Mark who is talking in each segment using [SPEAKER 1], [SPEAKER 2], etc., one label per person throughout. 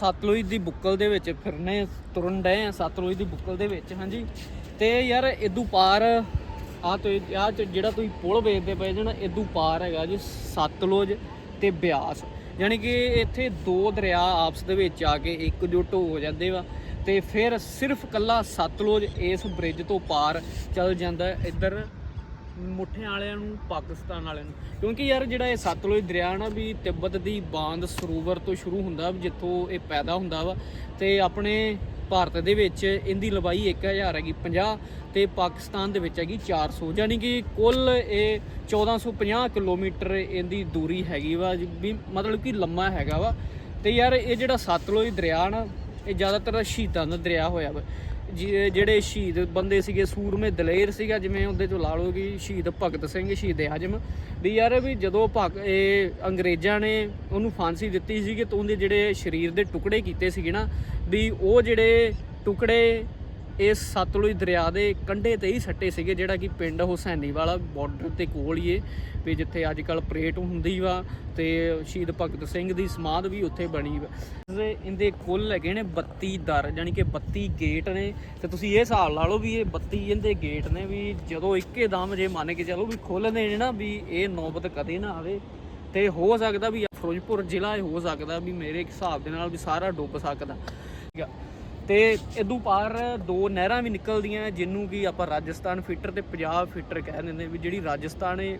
[SPEAKER 1] ਸਤਲੁਜ ਦੀ ਬੁੱਕਲ ਦੇ ਵਿੱਚ ਫਿਰਨੇ, ਤੁਰਨ ਡਏ ਆ ਸਤਲੁਜ ਦੀ ਬੁੱਕਲ ਦੇ ਵਿੱਚ, ਹਾਂਜੀ। ਤੇ ਯਾਰ ਇਦੋਂ ਪਾਰ ਆ ਤੇ ਆ ਜਿਹੜਾ ਤੁਸੀਂ ਪੁਲ ਵੇਖਦੇ ਪਏ ਜਣਾ ਇਦੋਂ ਪਾਰ ਹੈਗਾ ਜੀ ਸਤਲੁਜ ਤੇ ਬਿਆਸ। ਯਾਨੀ ਕਿ ਇੱਥੇ ਦੋ ਦਰਿਆ ਆਪਸ ਦੇ ਵਿੱਚ ਆ ਕੇ ਇੱਕ ਇਕਜੁੱਟ ਹੋ ਜਾਂਦੇ ਵਾ ਤੇ ਫਿਰ ਸਿਰਫ ਕੱਲਾ ਸਤਲੁਜ ਇਸ ਬ੍ਰਿਜ ਤੋਂ ਪਾਰ ਚੱਲ ਜਾਂਦਾ ਇੱਧਰ ਮੁੱਠਿਆਂ ਵਾਲਿਆਂ ਨੂੰ, ਪਾਕਿਸਤਾਨ ਵਾਲਿਆਂ ਨੂੰ। ਕਿਉਂਕਿ ਯਾਰ ਜਿਹੜਾ ਇਹ ਸਤਲੁਜ ਦਰਿਆ ਨਾ ਵੀ ਤਿੱਬਤ ਦੀ ਬਾਂਦ ਸਰੋਵਰ ਤੋਂ ਸ਼ੁਰੂ ਹੁੰਦਾ ਵੀ ਜਿੱਥੋਂ ਇਹ ਪੈਦਾ ਹੁੰਦਾ ਵਾ, ਤੇ ਆਪਣੇ ਭਾਰਤ ਦੇ ਵਿੱਚ ਇਹਦੀ ਲੰਬਾਈ 1000 ਹੈਗੀ 50 ਤੇ ਪਾਕਿਸਤਾਨ ਦੇ ਵਿੱਚ ਹੈਗੀ 400 ਯਾਨੀ ਕਿ ਕੁੱਲ ਇਹ 1450 ਕਿਲੋਮੀਟਰ ਇਹਦੀ ਦੂਰੀ ਹੈਗੀ ਵਾ ਵੀ ਮਤਲਬ ਕਿ ਲੰਮਾ ਹੈਗਾ ਵਾ। ਤੇ ਯਾਰ ਇਹ ਜਿਹੜਾ ਸਤਲੁਜ ਦਰਿਆ ਨਾ, ਇਹ ਜ਼ਿਆਦਾਤਰ ਸ਼ਹੀਦਾਂ ਦਾ ਦਰਿਆ ਹੋਇਆ ਵਾ। ਜਿਹੜੇ ਸ਼ਹੀਦ ਬੰਦੇ ਸੀਗੇ, ਸੂਰਮੇ ਦਲੇਰ ਸੀਗਾ, ਜਿਵੇਂ ਉਹਦੇ ਚੋਂ ਲਾ ਲਓ ਕਿ ਸ਼ਹੀਦ ਭਗਤ ਸਿੰਘ, ਸ਼ਹੀਦ ਆਜਮ, ਵੀ ਯਾਰ ਵੀ ਜਦੋਂ ਭਗ, ਇਹ ਅੰਗਰੇਜ਼ਾਂ ਨੇ ਉਹਨੂੰ ਫਾਂਸੀ ਦਿੱਤੀ ਸੀਗੀ ਤਾਂ ਉਹਦੇ ਜਿਹੜੇ ਸਰੀਰ ਦੇ ਟੁਕੜੇ ਕੀਤੇ ਸੀਗੇ ਨਾ, ਵੀ ਉਹ ਜਿਹੜੇ ਟੁਕੜੇ ਇਸ ਸਤਲੁਜ ਦਰਿਆ ਦੇ ਕੰਢੇ ਤੇ ਹੀ ਸੱਟੇ ਸੀਗੇ, ਜਿਹੜਾ ਕਿ ਪਿੰਡ ਹੁਸੈਨੀ ਵਾਲਾ ਬਾਰਡਰ ਦੇ ਕੋਲ ਹੀ ਏ। ਵੀ ਜਿੱਥੇ ਅੱਜ ਕੱਲ ਪਰੇਡ ਹੁੰਦੀ ਵਾ ਤੇ ਸ਼ਹੀਦ ਭਗਤ ਸਿੰਘ ਦੀ ਸਮਾਧ ਵੀ ਉੱਥੇ ਬਣੀ ਵਾ। ਇਹਦੇ ਕੁੱਲ ਹੈਗੇ ਨੇ 32 ਦਰ ਯਾਨੀ ਕਿ 32 ਗੇਟ ਨੇ। ਤੇ ਤੁਸੀਂ ਇਹ ਹਿਸਾਬ ਲਾ ਲਓ ਵੀ ਇਹ 32 ਇਹਦੇ ਗੇਟ ਨੇ ਵੀ ਜਦੋਂ ਇੱਕੇ ਦਮ ਜੇ ਮੰਨ ਕੇ ਚੱਲੋ ਵੀ ਖੋਲ੍ਹਦੇ ਨੇ ਨਾ ਵੀ ਇਹ ਨੌਬਤ ਕਦੇ ਨਾ ਆਵੇ। ਤੇ ਹੋ ਸਕਦਾ ਵੀ ਫਿਰੋਜ਼ਪੁਰ ਜ਼ਿਲ੍ਹਾ, ਇਹ ਹੋ ਸਕਦਾ ਵੀ ਮੇਰੇ ਹਿਸਾਬ ਦੇ ਨਾਲ ਵੀ ਸਾਰਾ ਡੁੱਬ ਸਕਦਾ। ਠੀਕ ਆ। ਤੇ ਇਦੋਂ ਪਾਰ ਦੋ ਨਹਿਰਾਂ ਵੀ ਨਿਕਲਦੀਆਂ ਜਿਹਨੂੰ ਕਿ ਆਪਾਂ ਰਾਜਸਥਾਨ ਫੀਟਰ ਤੇ ਪੰਜਾਬ ਫੀਟਰ ਕਹਿ ਦਿੰਦੇ ਵੀ ਜਿਹੜੀ ਰਾਜਸਥਾਨ ਹੈ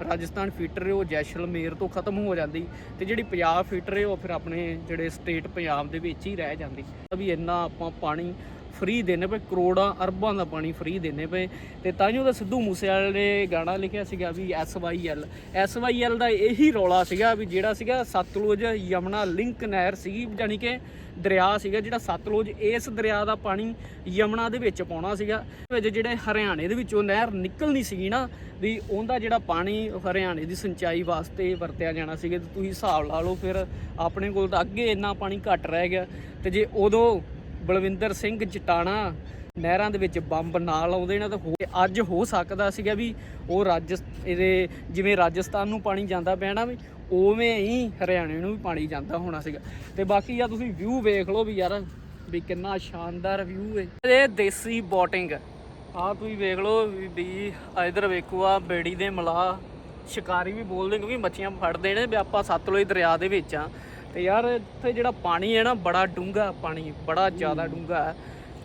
[SPEAKER 1] ਰਾਜਸਥਾਨ ਫੀਟਰ ਉਹ ਜੈਸਲਮੇਰ ਤੋਂ ਖਤਮ ਹੋ ਜਾਂਦੀ ਤੇ ਜਿਹੜੀ ਪੰਜਾਬ ਫੀਟਰ ਉਹ ਫਿਰ ਆਪਣੇ ਜਿਹੜੇ ਸਟੇਟ ਪੰਜਾਬ ਦੇ ਵਿੱਚ ਹੀ ਰਹਿ ਜਾਂਦੀ। ਵੀ ਇੰਨਾ ਆਪਾਂ ਪਾਣੀ ਫ੍ਰੀ ਦੇਣੇ ਪਏ, ਕਰੋੜਾਂ ਅਰਬਾਂ ਦਾ ਪਾਣੀ ਫ੍ਰੀ ਦੇਣੇ ਪਏ। ਤੇ ਤਾਂ ਹੀ ਉਹਦਾ ਸਿੱਧੂ ਮੂਸੇਵਾਲੇ ਨੇ ਗਾਣਾ ਲਿਖਿਆ ਸੀਗਾ ਵੀ SYL SYL ਦਾ ਇਹੀ ਰੌਲਾ ਸੀਗਾ ਵੀ ਜਿਹੜਾ ਸੀਗਾ ਸਤਲੁਜ ਯਮਨਾ ਲਿੰਕ ਨਹਿਰ ਸੀਗੀ ਜਾਨੀ ਕਿ ਦਰਿਆ ਸੀਗਾ, ਜਿਹੜਾ ਸਤਲੁਜ ਇਸ ਦਰਿਆ ਦਾ ਪਾਣੀ ਯਮਨਾ ਦੇ ਵਿੱਚ ਪਾਉਣਾ ਸੀਗਾ। ਵਿੱਚ ਜਿਹੜੇ ਹਰਿਆਣੇ ਦੇ ਵਿੱਚੋਂ ਨਹਿਰ ਨਿਕਲਣੀ ਸੀਗੀ ਨਾ, ਵੀ ਉਹਦਾ ਜਿਹੜਾ ਪਾਣੀ ਹਰਿਆਣੇ ਦੀ ਸਿੰਚਾਈ ਵਾਸਤੇ ਵਰਤਿਆ ਜਾਣਾ ਸੀਗਾ। ਤੇ ਤੁਸੀਂ ਹਿਸਾਬ ਲਾ ਲਓ, ਫਿਰ ਆਪਣੇ ਕੋਲ ਤਾਂ ਅੱਗੇ ਇੰਨਾ ਪਾਣੀ ਘੱਟ ਰਹਿ ਗਿਆ। ਤੇ ਜੇ ਉਦੋਂ ਬਲਵਿੰਦਰ ਸਿੰਘ ਜਟਾਣਾ ਨਹਿਰਾਂ ਦੇ ਵਿੱਚ ਬੰਬ ਨਾਲ ਆਉਂਦੇ ਨੇ ਤਾਂ ਹੋ ਅੱਜ ਹੋ ਸਕਦਾ ਸੀਗਾ ਵੀ ਉਹ ਰਾਜ ਇਹਦੇ ਜਿਵੇਂ ਰਾਜਸਥਾਨ ਨੂੰ ਪਾਣੀ ਜਾਂਦਾ ਪਿਆ ਨਾ ਵੀ, ਉਵੇਂ ਹੀ ਹਰਿਆਣੇ ਨੂੰ ਵੀ ਪਾਣੀ ਜਾਂਦਾ ਹੋਣਾ ਸੀਗਾ। ਤੇ ਬਾਕੀ ਆ ਤੁਸੀਂ ਵਿਊ ਵੇਖ ਲਓ ਵੀ ਯਾਰ, ਵੀ ਕਿੰਨਾ ਸ਼ਾਨਦਾਰ ਵਿਊ ਹੈ ਇਹ ਦੇਸੀ ਬੋਟਿੰਗ ਆ ਤੁਸੀਂ ਵੇਖ ਲਓ ਵੀ- ਵੀ ਇਧਰ ਵੇਖੋ ਆ ਬੇੜੀ ਦੇ ਮਲਾ ਸ਼ਿਕਾਰੀ ਵੀ ਬੋਲਦੇ ਕਿਉਂਕਿ ਮੱਛੀਆਂ ਫੜਦੇ ਨੇ, ਵੀ ਆਪਾਂ ਸਤਲੁਜ ਦਰਿਆ ਦੇ ਵਿੱਚ ਆ। ਤੇ ਯਾਰ ਇੱਥੇ ਜਿਹੜਾ ਪਾਣੀ ਹੈ ਨਾ ਬੜਾ ਡੂੰਘਾ ਪਾਣੀ ਬੜਾ ਜ਼ਿਆਦਾ ਡੂੰਘਾ ਹੈ।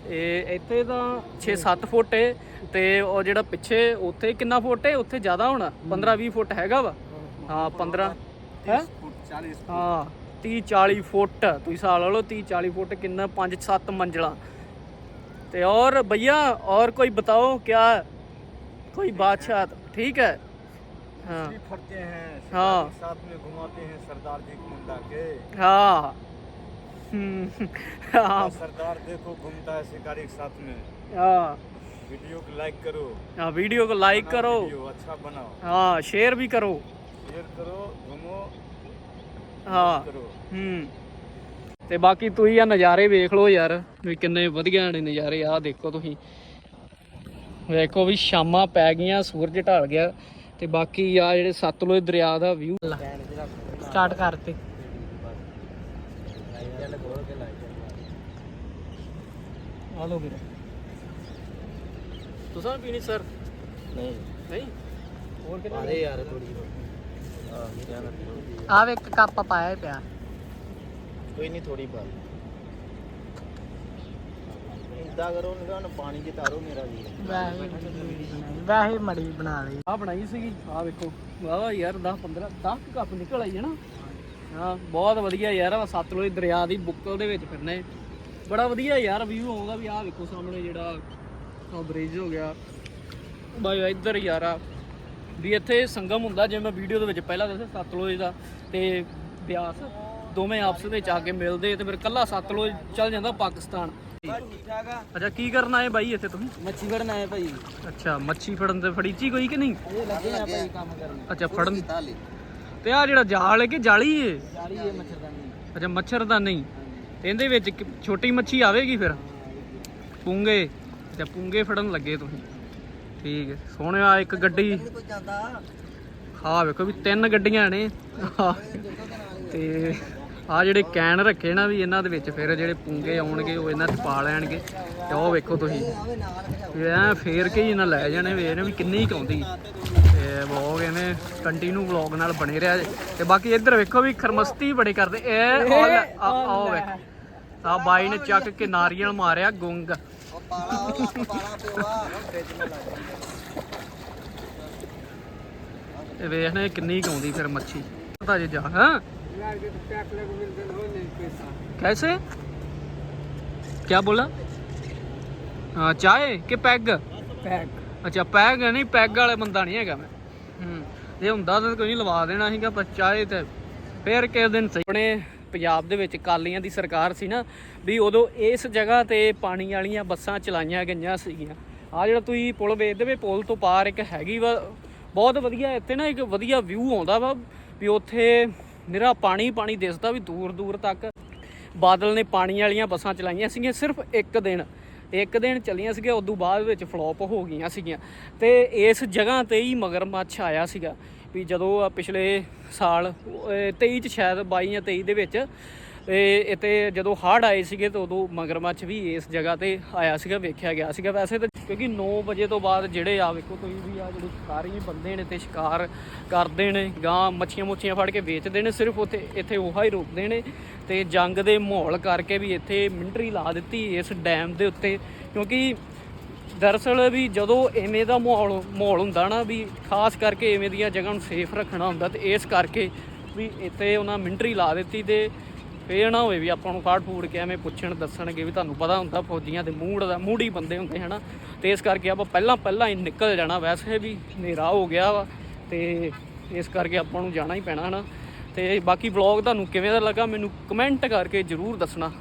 [SPEAKER 1] ਇਹ ਇੱਥੇ ਤਾਂ 6-7 ਫੁੱਟ ਹੈ ਤੇ ਉਹ ਜਿਹੜਾ ਪਿੱਛੇ ਉੱਥੇ ਕਿੰਨਾ ਫੁੱਟ ਹੈ? ਉੱਥੇ ਜ਼ਿਆਦਾ ਹੋਣਾ 15-20 ਫੁੱਟ ਹੈਗਾ ਵਾ। ਹਾਂ 15 ਹੈ? 40 ਹਾਂ 30-40 ਫੁੱਟ ਤੁਸੀਂ ਸਾਲ ਲਾ ਲਓ 30-40 ਫੁੱਟ ਕਿੰਨਾ 5-7 ਮੰਜ਼ਲਾ। ਤੇ ਔਰ ਭਈਆ ਔਰ ਕੋਈ ਬਤਾਓ ਕਿਆ ਕੋਈ ਬਾਦਸ਼ਾਹ ਠੀਕ ਹੈ? हाँ
[SPEAKER 2] भी फटते हैं
[SPEAKER 1] हाँ।
[SPEAKER 2] शिकारी साथ में घुमाते हैं सरदार जी को मुंडा के
[SPEAKER 1] हाँ हम्म, हाँ
[SPEAKER 2] सरदार देखो घूमता है शिकारी के साथ में
[SPEAKER 1] हाँ
[SPEAKER 2] वीडियो को लाइक करो
[SPEAKER 1] हाँ वीडियो को लाइक करो
[SPEAKER 2] वीडियो अच्छा बनाओ
[SPEAKER 1] हाँ शेयर भी करो
[SPEAKER 2] शेयर करो घूमो
[SPEAKER 1] हाँ
[SPEAKER 2] करो
[SPEAKER 1] ਹੂੰ ਤੇ ਬਾਕੀ ਤੁਸੀਂ ਆ ਨਜ਼ਾਰੇ ਵੇਖ ਲਓ ਯਾਰ ਵੀ ਕਿੰਨੇ ਵਧੀਆ ਨੇ ਨਜ਼ਾਰੇ ਆ ਦੇਖੋ ਤੁਸੀਂ ਵੇਖੋ ਵੀ ਸ਼ਾਮਾਂ ਪੈ ਗਈਆਂ ਸੂਰਜ ਢਲ ਗਿਆ ਤੇ ਬਾਕੀ ਆ ਜਿਹੜੇ ਸਤਲੁਜ ਦਰਿਆ ਦਾ ਵਿਊ ਸਟਾਰਟ ਕਰਤੇ। ਆ ਲੋ ਵੀਰ। ਤੁਸੀਂ ਪੀਣੀ ਸਰ?
[SPEAKER 2] ਨਹੀਂ।
[SPEAKER 1] ਨਹੀਂ? ਹੋਰ ਕਿੰਨਾ ਆ ਵੇਖ ਕੱਪ ਪਾਇਆ ਪਿਆ।
[SPEAKER 2] ਕੋਈ ਨਹੀਂ ਥੋੜੀ ਪਾ ਇਦਾਂ ਕਰੋ ਨਿਗਾਹ ਨੂੰ ਪਾਣੀ ਚ ਤਾਰੋ ਮੇਰਾ ਵੀਰ
[SPEAKER 1] ਵੈਸੇ ਮੜੀ ਬਣਾ ਲਈ। ਆ ਬਣਾਈ ਸੀਗੀ ਆ ਵੇਖੋ। ਵਾਹ ਯਾਰ 10 15 10 ਕੱਪ ਨਿਕਲ ਆਈ ਹੈ ਨਾ। ਹਾਂ ਬਹੁਤ ਵਧੀਆ ਯਾਰ ਆ ਸਤਲੁਜ ਦਰਿਆ ਦੀ ਬੁੱਕਲ ਦੇ ਵਿੱਚ ਫਿਰਨੇ ਬੜਾ ਵਧੀਆ ਯਾਰ ਵਿਊ ਆਉਂਦਾ ਵੀ ਆ ਵੇਖੋ ਸਾਹਮਣੇ ਜਿਹੜਾ ਆ ਬ੍ਰਿਜ ਹੋ ਗਿਆ। ਬਾਈ ਇੱਧਰ ਯਾਰ ਆ। ਵੀ ਇੱਥੇ ਸੰਗਮ ਹੁੰਦਾ ਜਿਵੇਂ ਮੈਂ ਵੀਡੀਓ ਦੇ ਵਿੱਚ ਪਹਿਲਾਂ ਦੱਸਿਆ ਸਤਲੁਜ ਦਾ ਤੇ ਬਿਆਸ। ਦੋਵੇਂ ਆਪਸ ਵਿੱਚ ਆ ਕੇ ਮਿਲਦੇ ਤੇ ਫਿਰ ਕੱਲਾ ਸਤਲੁਜ ਚੱਲ ਜਾਂਦਾ ਪਾਕਿਸਤਾਨ। ਅੱਛਾ ਕੀ ਕਰਨ ਆਏ ਬਾਈ ਇੱਥੇ ਤੁਸੀਂ?
[SPEAKER 2] ਮੱਛੀ ਫੜਨਾ ਹੈ ਭਾਈ।
[SPEAKER 1] ਅੱਛਾ ਮੱਛੀ ਫੜਨ ਤੇ ਫੜੀਚੀ ਕੋਈ ਕਿ ਨਹੀਂ?
[SPEAKER 2] ਇਹ ਲੱਗੇ ਆ ਭਾਈ ਕੰਮ ਕਰਨ।
[SPEAKER 1] ਅੱਛਾ ਫੜਨ। ਤੇ ਆ ਜਿਹੜਾ ਜਾਲ ਹੈ ਕਿ ਜਾਲੀ ਏ?
[SPEAKER 2] ਜਾਲੀ ਹੈ ਮੱਛਰਦਾਨੀ।
[SPEAKER 1] ਅੱਛਾ ਮੱਛਰ ਦਾ ਨਹੀਂ ਤੇ ਇਹਦੇ ਵਿੱਚ ਛੋਟੀ ਮੱਛੀ ਆਵੇਗੀ ਫਿਰ? ਪੁੰਗੇ। ਅੱਛਾ ਪੁੰਗੇ ਫੜਨ ਲੱਗੇ ਤੁਸੀਂ। ਠੀਕ ਹੈ ਸੋਹਣਿਆ ਇੱਕ ਗੱਡੀ। ਹਾਂ ਵੇਖੋ ਵੀ ਤਿੰਨ ਗੱਡੀਆਂ ਨੇ। ਤੇ ਆ ਜਿਹੜੇ ਕੈਨ ਰੱਖੇ ਨਾ ਵੀ ਇਹਨਾਂ ਦੇ ਵਿੱਚ ਫਿਰ ਜਿਹੜੇ ਪੁੰਗੇ ਆਉਣਗੇ ਉਹ ਇਹਨਾਂ 'ਚ ਪਾ ਲੈਣਗੇ। ਤੇ ਉਹ ਵੇਖੋ ਤੁਸੀਂ। ਵੀ ਐ ਫੇਰ ਕੇ ਹੀ ਨਾ ਲੈ ਜਾਣੇ ਵੇ ਵੀ ਕਿੰਨੀ ਕੁ ਆਉਂਦੀ। ਤੇ ਵਲੌਗ ਇਹਨੇ ਕੰਟੀਨਿਊ ਵਲੌਗ ਨਾਲ ਬਣੇ ਰਿਹਾ ਤੇ ਬਾਕੀ ਇੱਧਰ ਵੇਖੋ ਵੀ ਖਰਮਸਤੀ ਬੜੇ ਕਰਦੇ। ਇਹ ਆਹ ਲੈ, ਵੇਖੋ। ਆ ਬਾਈ ਨੇ ਚੱਕ ਕੇ ਨਾਰੀਅਲ ਮਾਰਿਆ ਗੁੰਗ।
[SPEAKER 2] ਉਹ ਪਾਲਾ ਪਾਲਾ ਪਿਓਆ ਫ੍ਰਿਜ ਨਾਲ ਲੱਗ
[SPEAKER 1] ਤੇ ਵੇਖਣੇ ਕਿੰਨੀ ਕੁ ਆਉਂਦੀ ਫਿਰ ਮੱਛੀ। ਪਤਾ ਜੇ ਜਾ ਹਾਂ? कैसे क्या बोला हाँ चाय ਕਿ ਪੈਗ
[SPEAKER 2] ਪੈਕ
[SPEAKER 1] ਅੱਛਾ ਪੈਗ ਨਹੀਂ ਪੈਗ ਵਾਲਾ ਬੰਦਾ ਨਹੀਂ ਹੈਗਾ ਮੈਂ ਹੂੰ ਜੇ ਹੁੰਦਾ ਤਾਂ ਕੋਈ ਨਹੀਂ ਲਵਾ ਦੇਣਾ ਸੀਗਾ ਪਰ ਚਾਹ ਤੇ ਫੇਰ ਕਿਸੇ ਦਿਨ ਸਹੀ ਆਪਣੇ ਪੰਜਾਬ ਦੇ ਵਿੱਚ ਕਾਲੀਆਂ ਦੀ ਸਰਕਾਰ ਸੀ ਨਾ ਵੀ ਉਦੋਂ ਇਸ ਜਗ੍ਹਾ ਤੇ ਪਾਣੀ ਵਾਲੀਆਂ ਬੱਸਾਂ ਚਲਾਈਆਂ ਗਈਆਂ ਸੀਗੀਆਂ ਆ ਜਿਹੜਾ ਤੁਸੀਂ ਪੁਲ ਵੇਖਦੇ ਵੇ ਪੁਲ ਤੋਂ ਪਾਰ ਇੱਕ ਹੈਗੀ ਵਾ ਬਹੁਤ ਵਧੀਆ ਇੱਥੇ ਨਾ ਇੱਕ ਵਧੀਆ ਵਿਊ ਆਉਂਦਾ ਵਾ ਵੀ ਉੱਥੇ ਨਿਰਾ ਪਾਣੀ ਪਾਣੀ ਦਿਸਦਾ ਵੀ ਦੂਰ ਦੂਰ ਤੱਕ। ਬਾਦਲ ਨੇ ਪਾਣੀ ਵਾਲੀਆਂ ਬੱਸਾਂ ਚਲਾਈਆਂ ਸੀਗੀਆਂ ਸਿਰਫ ਇੱਕ ਦਿਨ। ਇੱਕ ਦਿਨ ਚੱਲੀਆਂ ਸੀਗੀਆਂ, ਉਦੋਂ ਬਾਅਦ ਵਿੱਚ ਫਲॉप ਹੋ ਗਈਆਂ ਸੀਗੀਆਂ। ਤੇ ਇਸ ਜਗ੍ਹਾ ਤੇ ਹੀ ਮਗਰਮੱਛ ਆਇਆ ਸੀਗਾ ਵੀ ਜਦੋਂ ਪਿਛਲੇ ਸਾਲ 23 ਚ ਸ਼ਾਇਦ 22 ਜਾਂ 23 ਦੇ ਵਿੱਚ ਇਹ ਇੱਥੇ ਜਦੋਂ ਹੜ੍ਹ ਆਏ ਸੀਗੇ ਤਾਂ ਉਦੋਂ ਮਗਰਮੱਛ ਵੀ ਇਸ ਜਗ੍ਹਾ ਤੇ ਆਇਆ ਸੀਗਾ, ਵੇਖਿਆ ਗਿਆ ਸੀਗਾ। ਵੈਸੇ ਤਾਂ ਕਿਉਂਕਿ 9 ਵਜੇ ਤੋਂ ਬਾਅਦ ਜਿਹੜੇ ਆ, ਵੇਖੋ ਤੁਸੀਂ ਵੀ ਆ, ਜਿਹੜੇ ਸ਼ਿਕਾਰੀ ਬੰਦੇ ਨੇ ਤੇ ਸ਼ਿਕਾਰ ਕਰਦੇ ਨੇ, ਗਾਂ ਮੱਛੀਆਂ ਮੁੱਛੀਆਂ ਫੜ ਕੇ ਵੇਚਦੇ ਨੇ, ਸਿਰਫ ਉੱਥੇ, ਇੱਥੇ ਉਹਾ ਹੀ ਰੋਕਦੇ ਨੇ ਤੇ ਜੰਗ ਦੇ ਮਾਹੌਲ ਕਰਕੇ ਵੀ ਇੱਥੇ ਮਿਲਟਰੀ ਲਾ ਦਿੱਤੀ ਇਸ ਡੈਮ ਦੇ ਉੱਤੇ। ਕਿਉਂਕਿ ਦਰਅਸਲ ਵੀ ਜਦੋਂ ਐਵੇਂ ਦਾ ਮਾਹੌਲ ਮਾਹੌਲ ਹੁੰਦਾ ਨਾ ਵੀ ਖਾਸ ਕਰਕੇ ਐਵੇਂ ਦੀਆਂ ਜਗ੍ਹਾ ਨੂੰ ਸੇਫ ਰੱਖਣਾ ਹੁੰਦਾ ਤੇ ਇਸ ਕਰਕੇ ਵੀ ਇੱਥੇ ਉਹਨਾਂ ਮਿਲਟਰੀ ਲਾ ਦਿੱਤੀ ਤੇ ਫੇਰ ਨਾ ਹੋਵੇ ਵੀ ਆਪਾਂ ਨੂੰ ਫਾੜ ਫੂੜ ਕੇ ਐਵੇਂ ਪੁੱਛਣ, ਦੱਸਣਗੇ ਵੀ ਤੁਹਾਨੂੰ ਪਤਾ ਹੁੰਦਾ ਫੌਜੀਆਂ ਦੇ ਮੂਡ ਦਾ, ਮੂਡੀ ਬੰਦੇ ਹੁੰਦੇ, ਹਨਾ? ਤੇ ਇਸ ਕਰਕੇ ਆਪਾਂ ਪਹਿਲਾਂ ਪਹਿਲਾਂ ਹੀ ਨਿਕਲ ਜਾਣਾ। ਵੈਸੇ ਵੀ ਹਨੇਰਾ ਹੋ ਗਿਆ ਵਾ ਤੇ ਇਸ ਕਰਕੇ ਆਪਾਂ ਨੂੰ ਜਾਣਾ ਹੀ ਪੈਣਾ, ਹਨਾ? ਤੇ ਬਾਕੀ ਵਲੌਗ ਤੁਹਾਨੂੰ ਕਿਵੇਂ ਦਾ ਲੱਗਾ ਮੈਨੂੰ ਕਮੈਂਟ ਕਰਕੇ ਜਰੂਰ ਦੱਸਣਾ।